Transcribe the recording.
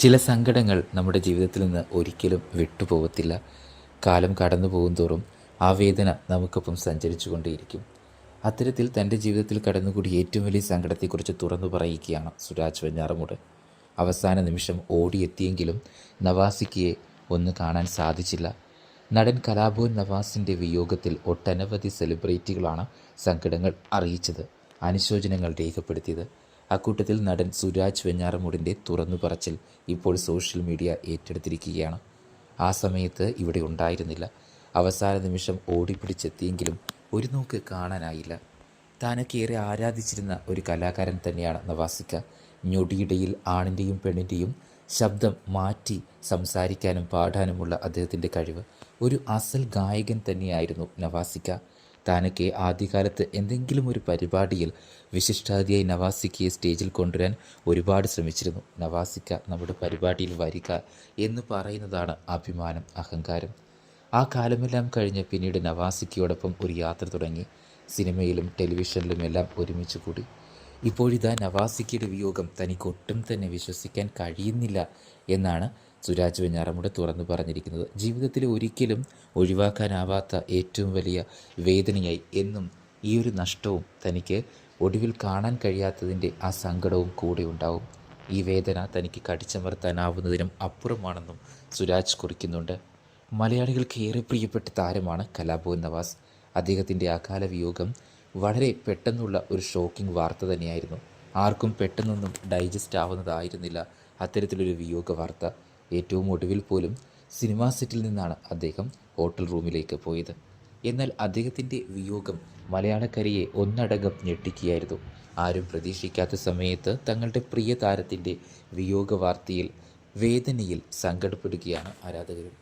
ചില സങ്കടങ്ങൾ നമ്മുടെ ജീവിതത്തിൽ നിന്ന് ഒരിക്കലും വിട്ടുപോകത്തില്ല. കാലം കടന്നു പോകും തോറും ആ വേദന നമുക്കൊപ്പം സഞ്ചരിച്ചു കൊണ്ടേയിരിക്കും അത്തരത്തിൽ തന്റെ ജീവിതത്തിൽ കടന്നുകൂടി ഏറ്റവും വലിയ സങ്കടത്തെക്കുറിച്ച് തുറന്നു പറയുകയാണ് സുരാജ് വെഞ്ഞാറമൂട്. അവസാന നിമിഷം ഓടിയെത്തിയെങ്കിലും നവാസിക്കയെ ഒന്ന് കാണാൻ സാധിച്ചില്ല. നടൻ കലാഭവൻ നവാസിന്റെ വിയോഗത്തിൽ ഒട്ടനവധി സെലിബ്രിറ്റികളാണ് സങ്കടങ്ങൾ അറിയിച്ചത് അനുശോചനങ്ങൾ രേഖപ്പെടുത്തിയത്. അക്കൂട്ടത്തിൽ നടൻ സുരാജ് വെഞ്ഞാറമൂടിന്റെ തുറന്നു പറച്ചിൽ ഇപ്പോൾ സോഷ്യൽ മീഡിയ ഏറ്റെടുത്തിരിക്കുകയാണ്. ആ സമയത്ത് ഇവിടെ ഉണ്ടായിരുന്നില്ല. അവസാന നിമിഷം ഓടിപ്പിടിച്ചെത്തിയെങ്കിലും ഒരു നോക്ക് കാണാനായില്ല. താനൊക്കെ ഏറെ ആരാധിച്ചിരുന്ന ഒരു കലാകാരൻ തന്നെയാണ് നവാസിക്ക. ഞൊടിയിടയിൽ ആണിന്റെയും പെണ്ണിന്റെയും ശബ്ദം മാറ്റി സംസാരിക്കാനും പാടാനുമുള്ള അദ്ദേഹത്തിന്റെ കഴിവ്. ഒരു അസൽ ഗായകൻ തന്നെയായിരുന്നു നവാസിക്ക. താനൊക്കെ ആദ്യകാലത്ത് എന്തെങ്കിലും ഒരു പരിപാടിയിൽ വിശിഷ്ടാതിയായി നവാസിക്കയെ സ്റ്റേജിൽ കൊണ്ടുവരാൻ ഒരുപാട് ശ്രമിച്ചിരുന്നു. നവാസിക്ക നമ്മുടെ പരിപാടിയിൽ വരിക എന്ന് പറയുന്നതാണ് അഭിമാനം അഹങ്കാരം. ആ കാലമെല്ലാം കഴിഞ്ഞ് പിന്നീട് നവാസിക്കയോടൊപ്പം ഒരു യാത്ര തുടങ്ങി. സിനിമയിലും ടെലിവിഷനിലും എല്ലാം ഒരുമിച്ച് കൂടി. ഇപ്പോഴിതാ നവാസിക്കയുടെ വിയോഗം തനിക്ക് ഒട്ടും തന്നെ വിശ്വസിക്കാൻ കഴിയുന്നില്ല എന്നാണ് സുരാജ് വെഞ്ഞാറമൂട് തുറന്നു പറഞ്ഞിരിക്കുന്നത്. ജീവിതത്തിൽ ഒരിക്കലും ഒഴിവാക്കാനാവാത്ത ഏറ്റവും വലിയ വേദനയായി എന്നും ഈ ഒരു നഷ്ടവും തനിക്ക് ഒടുവിൽ കാണാൻ കഴിയാത്തതിന്റെ ആ സങ്കടവും കൂടെ ഉണ്ടാവും. ഈ വേദന തനിക്ക് കടിച്ചമർത്താനാവുന്നതിനും അപ്പുറമാണെന്നും സുരാജ് കുറിക്കുന്നുണ്ട്. മലയാളികൾക്ക് ഏറെ പ്രിയപ്പെട്ട താരമാണ് കലാഭവൻ നവാസ്. അദ്ദേഹത്തിന്റെ അകാല വിയോഗം വളരെ പെട്ടെന്നുള്ള ഒരു ഷോക്കിംഗ് വാർത്ത തന്നെയായിരുന്നു. ആർക്കും പെട്ടെന്നൊന്നും ഡൈജസ്റ്റ് ആവുന്നതായിരുന്നില്ല അത്തരത്തിലൊരു വിയോഗ വാർത്ത. ഏറ്റവും ഒടുവിൽ പോലും സിനിമാ സെറ്റിൽ നിന്നാണ് അദ്ദേഹം ഹോട്ടൽ റൂമിലേക്ക് പോയത്. എന്നാൽ അദ്ദേഹത്തിന്റെ വിയോഗം മലയാളക്കരയെ ഒന്നടങ്കം ഞെട്ടിക്കുകയായിരുന്നു. ആരും പ്രതീക്ഷിക്കാത്ത സമയത്ത് തങ്ങളുടെ പ്രിയ താരത്തിന്റെ വിയോഗ വാർത്തയിൽ വേദനയിൽ സങ്കടപ്പെടുകയാണ് ആരാധകരും.